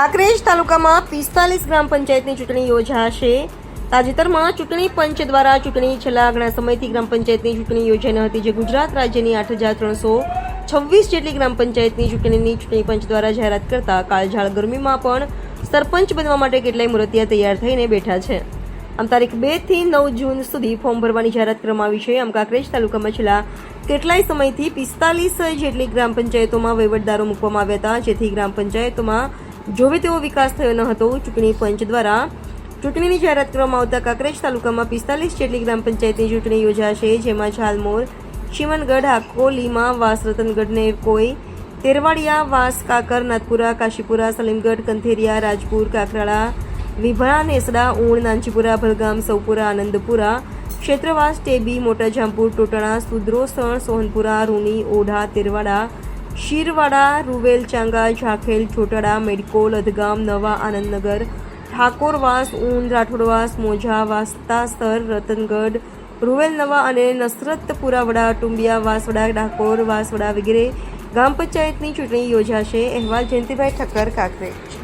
કાંકરેજ તાલુકામાં પિસ્તાલીસ ગ્રામ પંચાયતની ચૂંટણી યોજાશે. તાજેતરમાં ચૂંટણી પંચ દ્વારા ચૂંટણી છેલ્લા ઘણા સમયથી ગ્રામ પંચાયતની ચૂંટણી યોજાઈ ન હતી, જે ગુજરાત રાજ્યની આઠ હજાર ત્રણસો છવ્વીસ જેટલી ગ્રામ પંચાયતની ચૂંટણીની ચૂંટણી પંચ દ્વારા જાહેરાત કરતા કાળઝાળ ગરમીમાં પણ સરપંચ બનવા માટે કેટલાય મૂર્તિયા તૈયાર થઈને બેઠા છે. આમ તારીખ બેથી નવ જૂન સુધી ફોર્મ ભરવાની જાહેરાત કરવામાં આવી છે. આમ કાંકરેજ તાલુકામાં છેલ્લા કેટલાય સમયથી પિસ્તાલીસ જેટલી ગ્રામ પંચાયતોમાં વહીવટદારો મૂકવામાં આવ્યા હતા, જેથી ગ્રામ પંચાયતોમાં જોવે તેવો વિકાસ થયો ન હતો. ચૂંટણી પંચ દ્વારા ચૂંટણીની જાહેરાત કરવામાં આવતા કાંકરેજ તાલુકામાં પિસ્તાલીસ જેટલી ગ્રામ પંચાયતની ચૂંટણી યોજાશે, જેમાં ઝાલમોર ચીમનગઢ આકોલીમાં વાસ, રતનગઢને કોઈ, તેરવાડિયા વાસ, કાકર નાથપુરા કાશીપુરા, સલીમગઢ, કંથેરિયા, રાજપુર, કાકરાળા વિભળા નેસડા, ઊણ, નાનજીપુરા ભલગામ સૌપુરા, આનંદપુરા, ક્ષેત્રવાસ, ટેબી મોટા જામપુર ટોટણા, સુદ્રોસણ, સોહનપુરા, રૂની, ઓઢા, તેરવાડા શીરવાડા રૂવેલચાંગા ઝાખેલ ચોટડા મેડકોલ, અધગામ, નવા આનંદનગર ઠાકોરવાસ ઊન રાઠોડવાસ મોજા વાસ્તાસર રતનગઢ, રૂવેલ નવા અને નસરતપુરા વડા, ટુંબિયા, વાસવડા, ડાકોર, વાસવડા વગેરે ગ્રામ પંચાયતની ચૂંટણી યોજાશે. અહેવાલ જયંતિભાઈ ઠક્કર, કાંકરેજ.